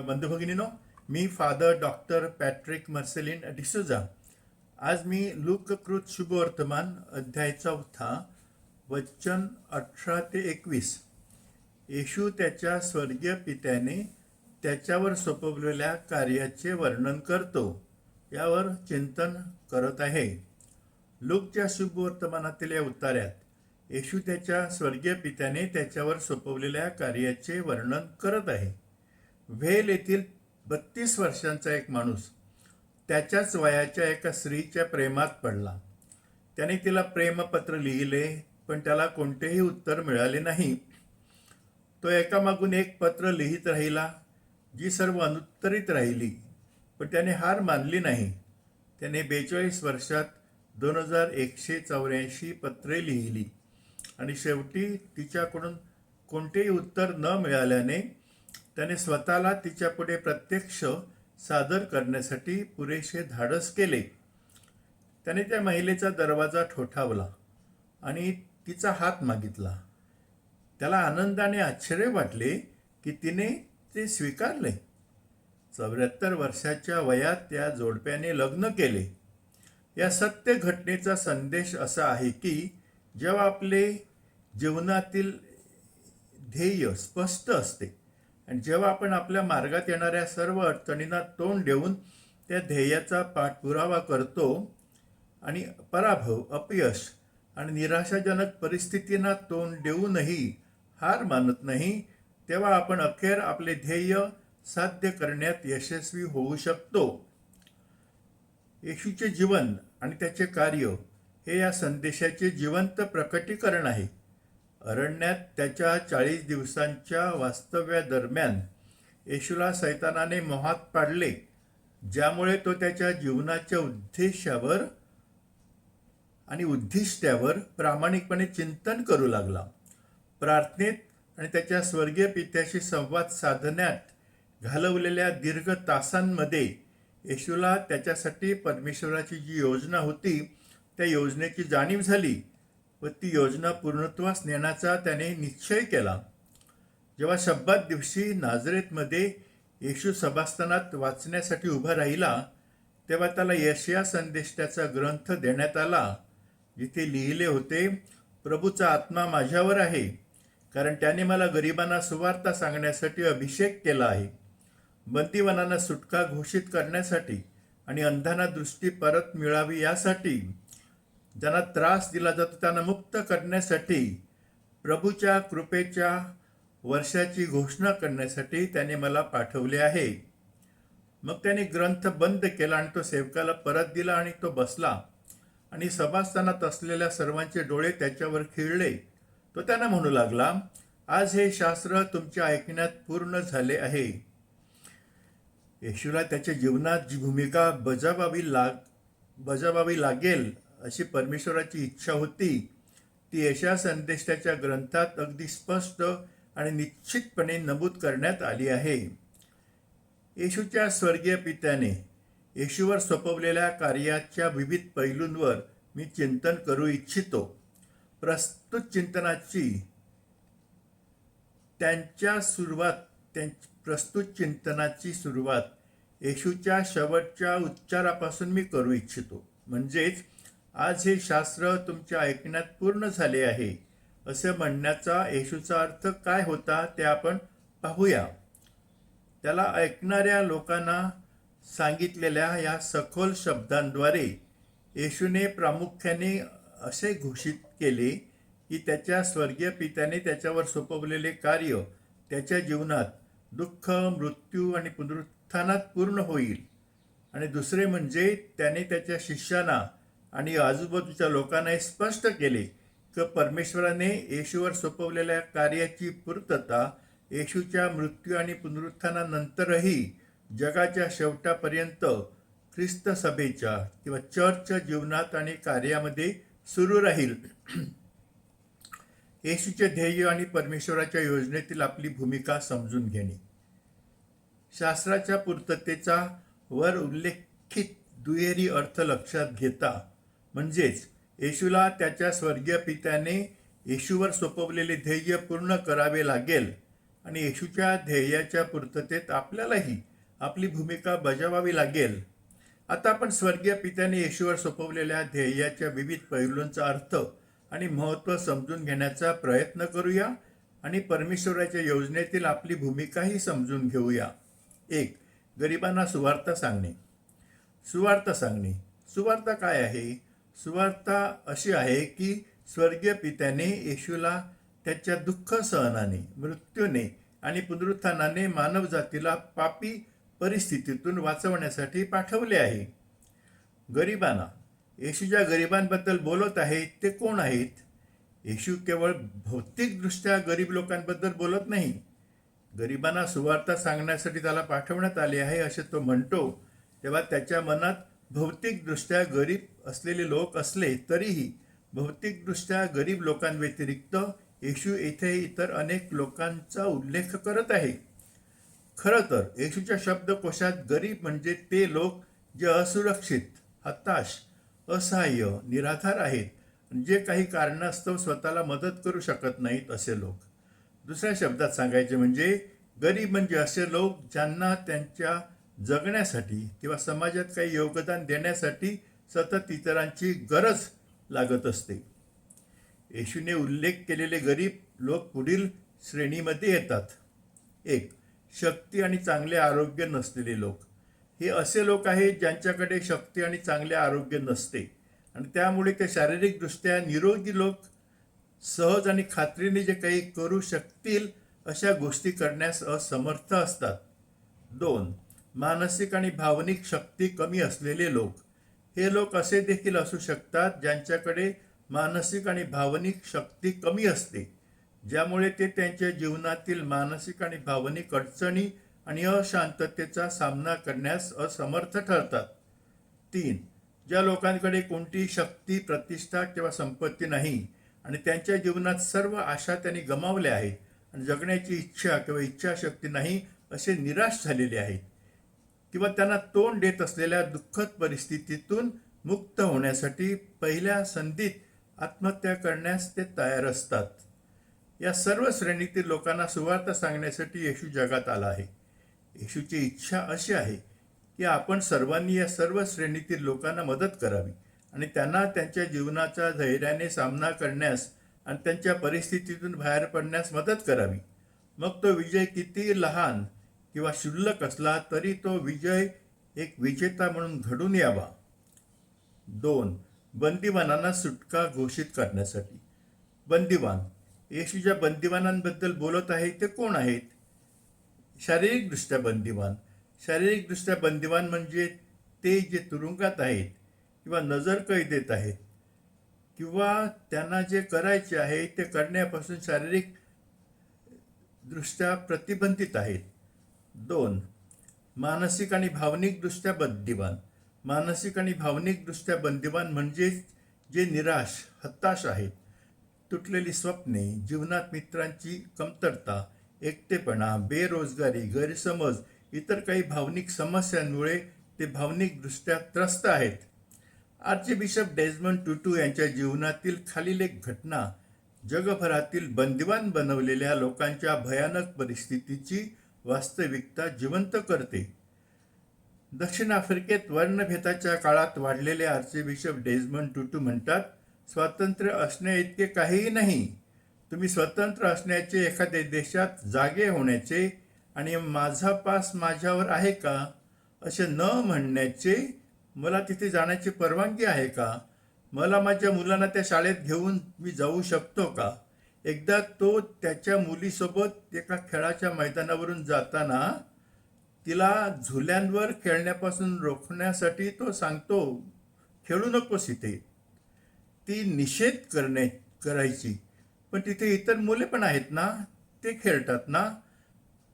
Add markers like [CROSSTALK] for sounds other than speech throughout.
बंधू भगिनीनो मी father doctor Patrick Marcellin D'Souza आज मी लोककृत शुभवर्तमान अध्याय चौथा वचन अठरा ते एकवीस. येशू त्याच्या स्वर्गीय पित्याने त्याच्यावर सोपवलेल्या कार्याचे वर्णन करतो यावर चिंतन करत आहे. लूकच्या शुभवर्तमानातील या उतार्यात येशू त्याच्या स्वर्गीय पित्याने त्याच्यावर सोपवलेल्या कार्याचे वर्णन करत आहे. व्हेल येथील बत्तीस वर्षांचा एक माणूस त्याच्याच वयाच्या एका स्त्रीच्या प्रेमात पडला. त्याने तिला प्रेमपत्र लिहिले पण त्याला कोणतेही उत्तर मिळाले नाही. तो एकामागून एक पत्र लिहित राहिला जी सर्व अनुत्तरित राहिली पण त्याने हार मानली नाही. त्याने बेचाळीस वर्षात दोन हजार एकशे चौऱ्याऐंशी पत्रे लिहिली आणि शेवटी तिच्याकडून कोणतेही उत्तर न मिळाल्याने त्याने स्वतःला तिच्यापुढे प्रत्यक्ष सादर करण्यासाठी पुरेसे धाडस केले. त्याने त्या महिलेचा दरवाजा ठोठावला आणि तिचा हात मागितला. त्याला आनंदाने आश्चर्य वाटले की तिने ते स्वीकारले. चौऱ्याहत्तर वर्षाच्या वयात त्या जोडप्याने लग्न केले. या सत्य घटनेचा संदेश असा आहे की जेव्हा आपले जीवनातील ध्येय स्पष्ट असते आणि जेव्हा आपण आपल्या मार्गात येणाऱ्या सर्व अडचणींना तोंड देऊन त्या ध्येयाचा पाठपुरावा करतो आणि पराभव अपयश आणि निराशाजनक परिस्थितींना तोंड देऊनही हार मानत नाही तेव्हा आपण अखेर आपले ध्येय साध्य करण्यात यशस्वी होऊ शकतो. येशूचे जीवन आणि त्याचे कार्य हे या संदेशाचे जिवंत प्रकटीकरण आहे. अरण्यात त्याच्या चाळीस दिवसांच्या वास्तव्यादरम्यान येशूला सैतानाने मोहात पाडले ज्यामुळे तो त्याच्या जीवनाच्या उद्देशावर आणि उद्दिष्ट्यावर प्रामाणिकपणे चिंतन करू लागला. प्रार्थनेत आणि त्याच्या स्वर्गीय पित्याशी संवाद साधण्यात घालवलेल्या दीर्घ तासांमध्ये येशूला त्याच्यासाठी परमेश्वराची जी योजना होती त्या योजनेची जाणीव झाली. व ती योजना पूर्णत्वास नेण्याचा त्याने निश्चय केला. जेव्हा शब्दात दिवशी नाझरेतमध्ये येशू सभास्थानात वाचण्यासाठी उभा राहिला तेव्हा त्याला यशया संदेष्टाचा ग्रंथ देण्यात आला जिथे लिहिले होते प्रभूचा आत्मा माझ्यावर आहे कारण त्याने मला गरिबांना सुवार्ता सांगण्यासाठी अभिषेक केला आहे. बंदीवनांना सुटका घोषित करण्यासाठी आणि अंधांना दृष्टी परत मिळावी यासाठी ज्यांना त्रास दिला जातो त्यांना मुक्त करण्यासाठी प्रभूच्या कृपेच्या वर्षाची घोषणा करण्यासाठी त्याने मला पाठवले आहे. मग त्याने ग्रंथ बंद केला आणि तो सेवकाला परत दिला आणि तो बसला. आणि सभास्थानात असलेल्या सर्वांचे डोळे त्याच्यावर खिळले. तो त्यांना म्हणू लागला आज हे शास्त्र तुमच्या ऐकण्यात पूर्ण झाले आहे. येशूला त्याच्या जीवनात जी भूमिका बजावावी लाग बजावावी लागेल अशी परमेश्वराची इच्छा होती ती यशा संदेशाच्या ग्रंथात अगदी स्पष्ट आणि निश्चितपणे नमूद करण्यात आली आहे. येशूच्या स्वर्गीय पित्याने येशूवर सोपवलेल्या कार्याच्या विविध पैलूंवर मी चिंतन करू इच्छितो. प्रस्तुत चिंतनाची त्यांच्या सुरुवात त्यां प्रस्तुत चिंतनाची सुरुवात येशूच्या शेवटच्या उच्चारापासून मी करू इच्छितो. म्हणजेच आज हे शास्त्र तुमच्या ऐकण्यात पूर्ण झाले आहे. असे म्हणण्याचा येशूचा अर्थ काय होता ते आपण पाहूया. त्याला ऐकणाऱ्या लोकांना सांगितलेल्या या सखोल शब्दांद्वारे येशूने प्रामुख्याने असे घोषित केले की त्याच्या स्वर्गीय पित्याने त्याच्यावर सोपवलेले कार्य त्याच्या जीवनात दुःख मृत्यू आणि पुनरुत्थानात पूर्ण होईल. आणि दुसरे म्हणजे त्याने त्याच्या शिष्यांना आणि आजूबाजूच्या लोकांनाही स्पष्ट केले की परमेश्वराने येशूवर सोपवलेल्या कार्याची पूर्तता येशूच्या मृत्यू आणि पुनरुत्थानानंतरही जगाच्या शेवटापर्यंत ख्रिस्त सभेच्या किंवा चर्चच्या जीवनात आणि कार्यामध्ये सुरू राहील. [CLEARS THROAT] येशूचे ध्येय आणि परमेश्वराच्या योजनेतील आपली भूमिका समजून घेणे. शास्त्राच्या पूर्ततेचा वर उल्लेखित दुहेरी अर्थ लक्षात घेता म्हणजेच येशूला त्याच्या स्वर्गीय पित्याने येशूवर सोपवलेले ध्येय पूर्ण करावे लागेल आणि येशूच्या ध्येयाच्या पूर्ततेत आपल्यालाही आपली भूमिका बजावावी लागेल. आता आपण स्वर्गीय पित्याने येशूवर सोपवलेल्या ध्येयाच्या विविध पैलूंचा अर्थ आणि महत्त्व समजून घेण्याचा प्रयत्न करूया आणि परमेश्वराच्या योजनेतील आपली भूमिकाही समजून घेऊया. एक गरिबांना सुवार्ता सांगणे. सुवार्ता सांगणे. सुवार्ता काय आहे? सुवार्ता अशी आहे की स्वर्गीय पित्याने येशूला त्याच्या दुःख सहनाने मृत्यूने आणि पुनरुत्थानाने मानवजातीला पापी परिस्थितीतून वाचवण्यासाठी पाठवले आहे. गरिबांना येशू ज्या गरिबांबद्दल बोलत आहेत ते कोण आहेत? येशू केवळ भौतिकदृष्ट्या गरीब लोकांबद्दल बोलत नाही. गरिबांना सुवार्ता सांगण्यासाठी त्याला पाठवण्यात आले आहे असे तो म्हणतो तेव्हा त्याच्या मनात भौतिकदृष्ट्या गरीब असलेले लोक असले तरीही भौतिकदृष्ट्या गरीब लोकांव्यतिरिक्त येशू येथे इतर अनेक लोकांचा उल्लेख करत आहे. खरं तर येशूच्या शब्दकोशात गरीब म्हणजे ते लोक जे असुरक्षित हताश असहाय्य निराधार आहेत जे काही कारणास्तव स्वतःला मदत करू शकत नाहीत असे लोक. दुसऱ्या शब्दात सांगायचे म्हणजे गरीब म्हणजे असे लोक ज्यांना त्यांच्या जगण्यासाठी किंवा समाजात काही योगदान देण्यासाठी सतत इतरांची गरज लागत असते. येशूने उल्लेख केलेले गरीब लोक पुढील श्रेणीमध्ये येतात. एक शक्ती आणि चांगले आरोग्य नसलेले लोक. हे असे लोक आहेत ज्यांच्याकडे शक्ती आणि चांगले आरोग्य नसते आणि त्यामुळे ते शारीरिकदृष्ट्या निरोगी लोक सहज आणि खात्रीने जे काही करू शकतील अशा गोष्टी करण्यास असमर्थ असतात. दोन मानसिक आणि भावनिक शक्ती कमी असलेले लोक. हे लोक असे देखील असू शकतात ज्यांच्याकडे मानसिक आणि भावनिक शक्ती कमी असते ज्यामुळे ते त्यांच्या जीवनातील मानसिक आणि भावनिक अडचणी आणि अशांततेचा सामना करण्यास असमर्थ ठरतात. तीन ज्या लोकांकडे कोणतीही शक्ती प्रतिष्ठा किंवा संपत्ती नाही आणि त्यांच्या जीवनात सर्व आशा त्यांनी गमावल्या आहेत आणि जगण्याची इच्छा किंवा इच्छाशक्ती नाही असे निराश झालेले आहेत. किंवा त्यांना तोंड देत असलेल्या दुःखद परिस्थितीतून मुक्त होण्यासाठी पहिल्या संधीत आत्महत्या करण्यास ते तयार असतात. या सर्व श्रेणीतील लोकांना सुवार्थ सांगण्यासाठी येशू जगात आला आहे. येशूची इच्छा अशी आहे की आपण सर्वांनी या सर्व श्रेणीतील लोकांना मदत करावी आणि त्यांना त्यांच्या जीवनाचा धैर्याने सामना करण्यास आणि त्यांच्या परिस्थितीतून बाहेर पडण्यास मदत करावी. मग तो विजय किती लहान किंवा क्षुल्लक असला तरी तो विजय एक विजेता म्हणून घडून यावा. दोन बंदिवानांना सुटका घोषित करण्यासाठी. बंदिवान येशू ज्या बंदिवानांबद्दल बोलत आहे ते कोण आहेत? शारीरिकदृष्ट्या बंदिवान. शारीरिकदृष्ट्या बंदिवान म्हणजे ते जे तुरुंगात आहेत किंवा नजर कैदेत आहेत किंवा त्यांना जे करायचे आहे ते करण्यापासून शारीरिक दृष्ट्या प्रतिबंधित आहेत. दोन मानसिक आणि भावनिकदृष्ट्या बंदिवान. मानसिक आणि भावनिकदृष्ट्या बंदिवान म्हणजेच जे निराश हताश आहेत. तुटलेली स्वप्ने जीवनात मित्रांची कमतरता एकटेपणा बेरोजगारी गैरसमज इतर काही भावनिक समस्यांमुळे ते भावनिकदृष्ट्या त्रस्त आहेत. आर्चबिशप बिशप टुटू यांच्या जीवनातील खालील एक घटना जगभरातील बंदिवान बनवलेल्या लोकांच्या भयानक परिस्थितीची वास्तविकता जिवंत करते. दक्षिण आफ्रिकेत वर्णभेदाच्या काळात वाढलेले आर्चबिशप डेजमन टुटू म्हणतात स्वातंत्र्य असणे इतके काहीही नाही. तुम्ही स्वतंत्र असण्याचे एखाद्या देशात जागे होण्याचे आणि माझा पास माझ्यावर आहे का? असे न म्हणण्याचे मला तिथे जाण्याची परवानगी आहे का? मला माझ्या मुलांना त्या शाळेत घेऊन मी जाऊ शकतो का? एकदा तो त्याच्या मुलीसोबत एका खेळाच्या मैदानावरून जाताना तिला झुल्यांवर खेळण्यापासून रोखण्यासाठी तो सांगतो खेळू नकोस इथे. ती निषेध करणे करायची. पण तिथे इतर मुले पण आहेत ना ते खेळतात ना.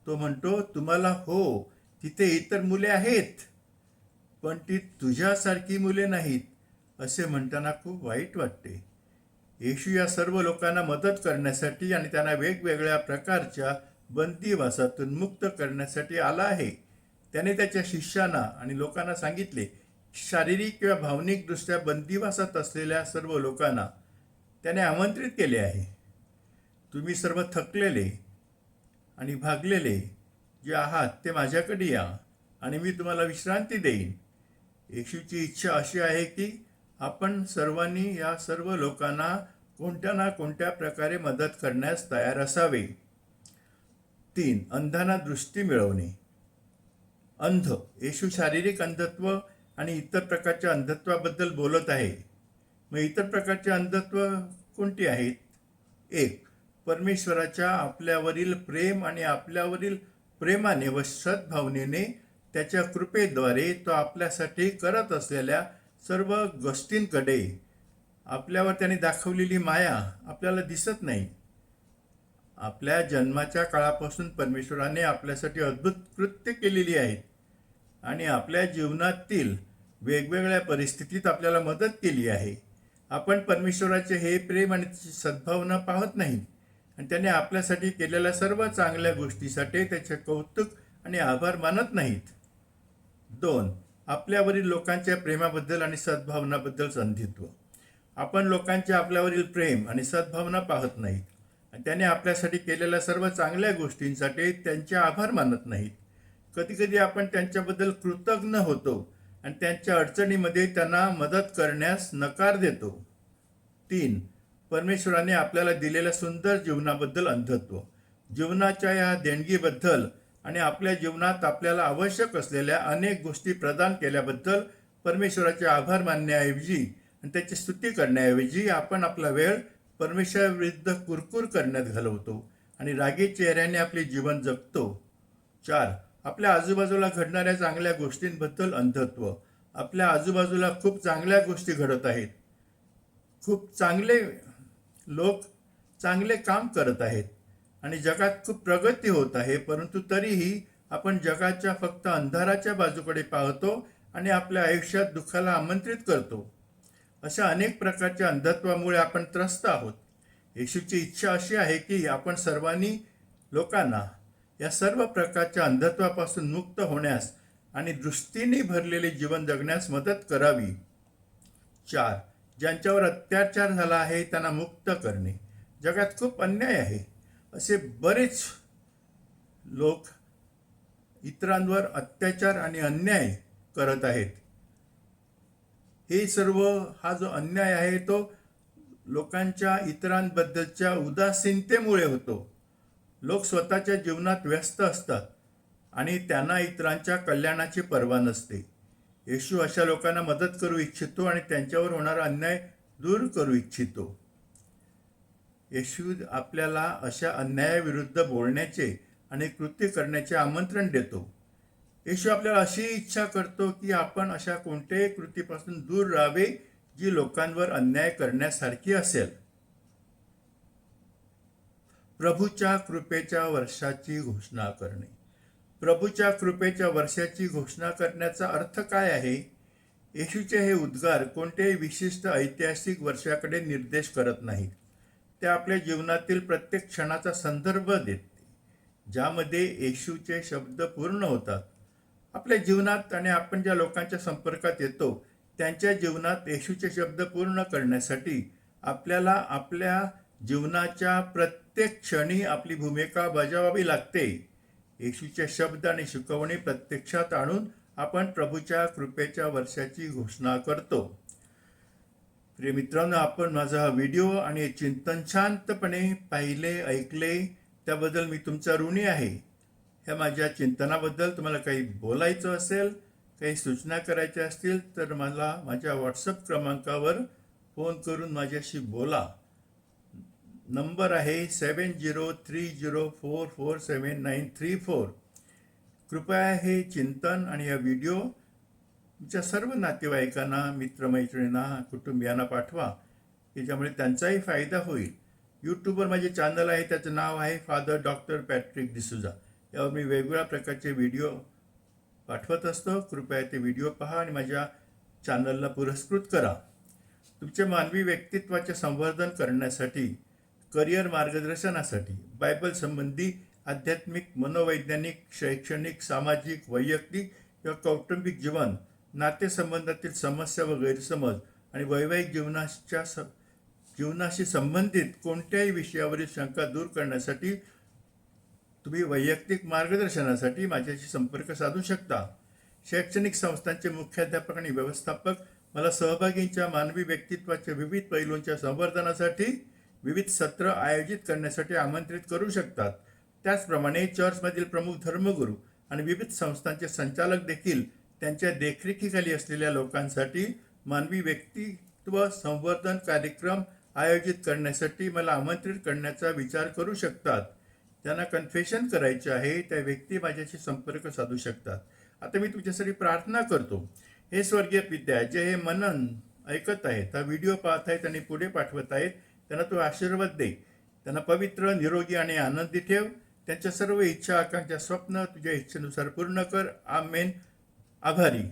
तो म्हणतो तुम्हाला हो तिथे इतर मुले आहेत पण ती तुझ्यासारखी मुले नाहीत. असे म्हणताना खूप वाईट वाटते. येशू या सर्व लोकांना मदत करण्यासाठी आणि त्यांना वेगवेगळ्या प्रकारच्या बंदीवासातून मुक्त करण्यासाठी आला आहे. त्याने त्याच्या शिष्यांना आणि लोकांना सांगितले शारीरिक किंवा भावनिकदृष्ट्या बंदिवासात असलेल्या सर्व लोकांना त्याने आमंत्रित केले आहे. तुम्ही सर्व थकलेले आणि भागलेले जे आहात ते माझ्याकडे या आणि मी तुम्हाला विश्रांती देईन. येशूची इच्छा अशी आहे की आपण सर्वांनी या सर्व लोकांना कोणत्या ना कोणत्या प्रकारे मदत करण्यास तयार असावे. तीन अंधांना दृष्टी मिळवणे. अंध येशू शारीरिक अंधत्व आणि इतर प्रकारच्या अंधत्वाबद्दल बोलत आहे. मग इतर प्रकारचे अंधत्व कोणती आहेत? एक परमेश्वराच्या आपल्यावरील प्रेम आणि आपल्यावरील प्रेमाने व सद्भावनेने त्याच्या कृपेद्वारे तो आपल्यासाठी करत असलेल्या सर्व गोष्टींकडे आपल्यावर त्याने दाखवलेली माया आपल्याला दिसत नाही. आपल्या जन्माच्या काळापासून परमेश्वराने आपल्यासाठी अद्भुत कृत्य केलेली आहेत आणि आपल्या जीवनातील वेगवेगळ्या परिस्थितीत आपल्याला मदत केली आहे. आपण परमेश्वराचे हे प्रेम आणि सद्भावना पाहत नाही आणि त्याने आपल्यासाठी केलेल्या सर्व चांगल्या गोष्टीसाठी त्याचे कौतुक आणि आभार मानत नाहीत. दोन आपल्यावरील लोकांच्या प्रेमाबद्दल आणि सद्भावनाबद्दल संधित्व. आपण लोकांच्या आपल्यावरील प्रेम आणि सद्भावना पाहत नाहीत. आणि त्याने आपल्यासाठी केलेल्या सर्व चांगल्या गोष्टींसाठी त्यांचे आभार मानत नाहीत. कधीकधी आपण त्यांच्याबद्दल कृतज्ञ होतो आणि त्यांच्या अडचणीमध्ये त्यांना मदत करण्यास नकार देतो. तीन परमेश्वराने आपल्याला दिलेल्या सुंदर जीवनाबद्दल अंधत्व. जीवनाच्या या देणगीबद्दल आणि आपल्या जीवनात आपल्याला आवश्यक असलेल्या अनेक गोष्टी प्रदान केल्याबद्दल परमेश्वराचे आभार मानण्याऐवजी आणि त्याची स्तुती करण्याऐवजी आपण आपला वेळ परमेश्वराविरुद्ध कुरकुर करण्यात घालवतो आणि रागी चेहऱ्याने आपले जीवन जगतो. चार आपल्या आजूबाजूला घडणाऱ्या चांगल्या गोष्टींबद्दल अंधत्व. आपल्या आजूबाजूला खूप चांगल्या गोष्टी घडत आहेत. खूप चांगले लोक चांगले काम करत आहेत. आणि जगात खूप प्रगती होत आहे परंतु तरीही आपण जगाच्या फक्त अंधाराच्या बाजूकडे पाहतो आणि आपल्या आयुष्यात दुःखाला आमंत्रित करतो. अशा अनेक प्रकारच्या अंधत्वामुळे आपण त्रस्त आहोत. येशूची इच्छा अशी आहे की आपण सर्वांनी लोकांना या सर्व प्रकारच्या अंधत्वापासून मुक्त होण्यास आणि दृष्टीने भरलेले जीवन जगण्यास मदत करावी. चार ज्यांच्यावर अत्याचार झाला आहे त्यांना मुक्त करणे. जगात खूप अन्याय आहे. असे बरेच लोक इतरांवर अत्याचार आणि अन्याय करत आहेत. हे सर्व हा जो अन्याय आहे तो लोकांच्या इतरांबद्दलच्या उदासीनतेमुळे होतो. लोक स्वतःच्या जीवनात व्यस्त असतात आणि त्यांना इतरांच्या कल्याणाची पर्वा नसते. येशू अशा लोकांना मदत करू इच्छितो आणि त्यांच्यावर होणारा अन्याय दूर करू इच्छितो. येशू आपल्याला अशा अन्यायाविरुद्ध बोलण्याचे आणि कृत्य करण्याचे आमंत्रण देतो. येशू आपल्याला अशी इच्छा करतो की आपण अशा कोणत्याही कृतीपासून दूर राहावे जी लोकांवर अन्याय करण्यासारखी असेल. प्रभूच्या कृपेच्या वर्षाची घोषणा करणे. प्रभूच्या कृपेच्या वर्षाची घोषणा करण्याचा अर्थ काय आहे? येशूचे हे उद्गार कोणत्याही विशिष्ट ऐतिहासिक वर्षाकडे निर्देश करत नाहीत. ते आपल्या जीवनातील प्रत्येक क्षणाचा संदर्भ देते. ज्यामध्ये येशूचे शब्द पूर्ण होतात. आपल्या जीवनात आणि आपण ज्या लोकांच्या संपर्कात येतो त्यांच्या जीवनात येशूचे शब्द पूर्ण करण्यासाठी आपल्याला आपल्या जीवनाच्या प्रत्येक क्षणी आपली भूमिका बजावावी लागते. येशूचे शब्द आणि शिकवणी प्रत्यक्षात आणून आपण प्रभूच्या कृपेच्या वर्षाची घोषणा करतो. प्रिय मित्रांनो आपण माझा हा व्हिडिओ आणि चिंतन शांतपणे पाहिले ऐकले त्याबद्दल मी तुमचा ऋणी आहे. ह्या माझ्या चिंतनाबद्दल तुम्हाला काही बोलायचं असेल काही सूचना करायच्या असतील तर मला माझ्या व्हॉट्सअप क्रमांकावर फोन करून माझ्याशी बोला. नंबर आहे seven zero three zero four four seven nine three four. कृपया हे चिंतन आणि हा व्हिडिओ तुमच्या सर्व नातेवाईकांना मित्रमैत्रिणींना कुटुंबियांना पाठवा की ज्यामुळे त्यांचाही फायदा होईल. यूट्यूबवर माझे चॅनल आहे त्याचं नाव आहे फादर डॉक्टर पॅट्रिक डिसुजा यावर मी वेगवेगळ्या प्रकारचे व्हिडिओ पाठवत असतो. कृपया ते व्हिडिओ पहा आणि माझ्या चॅनलला पुरस्कृत करा. तुमच्या मानवी व्यक्तित्वाचे संवर्धन करण्यासाठी करिअर मार्गदर्शनासाठी बायबल संबंधी आध्यात्मिक मनोवैज्ञानिक शैक्षणिक सामाजिक वैयक्तिक किंवा कौटुंबिक जीवन नातेसंबंधातील समस्या व गैरसमज आणि वैवाहिक जीवनाच्या स जीवनाशी संबंधित कोणत्याही विषयावरील शंका दूर करण्यासाठी तुम्ही वैयक्तिक मार्गदर्शनासाठी माझ्याशी संपर्क साधू शकता. शैक्षणिक संस्थांचे मुख्याध्यापक आणि व्यवस्थापक मला सहभागींच्या मानवी व्यक्तित्वाच्या विविध पैलूंच्या संवर्धनासाठी विविध सत्र आयोजित करण्यासाठी आमंत्रित करू शकतात. त्याचप्रमाणे चर्चमधील प्रमुख धर्मगुरू आणि विविध संस्थांचे संचालक देखील त्यांच्या देखरेखीखाली असलेल्या लोकांसाठी मानवी व्यक्तित्व संवर्धन कार्यक्रम आयोजित करण्यासाठी मला आमंत्रित करण्याचा विचार करू शकतात. त्यांना कन्फेशन करायचे आहे त्या व्यक्ती माझ्याशी संपर्क साधू शकतात. आता मी तुमच्यासाठी प्रार्थना करतो. हे स्वर्गीय पित्या जे हे मनन ऐकत आहेत हा व्हिडिओ पाहत आहेत आणि पुढे पाठवत आहेत त्यांना तू आशीर्वाद दे. त्यांना पवित्र निरोगी आणि आनंदी ठेव. त्यांच्या सर्व इच्छा आकांक्षा स्वप्न तुझ्या इच्छेनुसार पूर्ण कर. आमेन. आभारी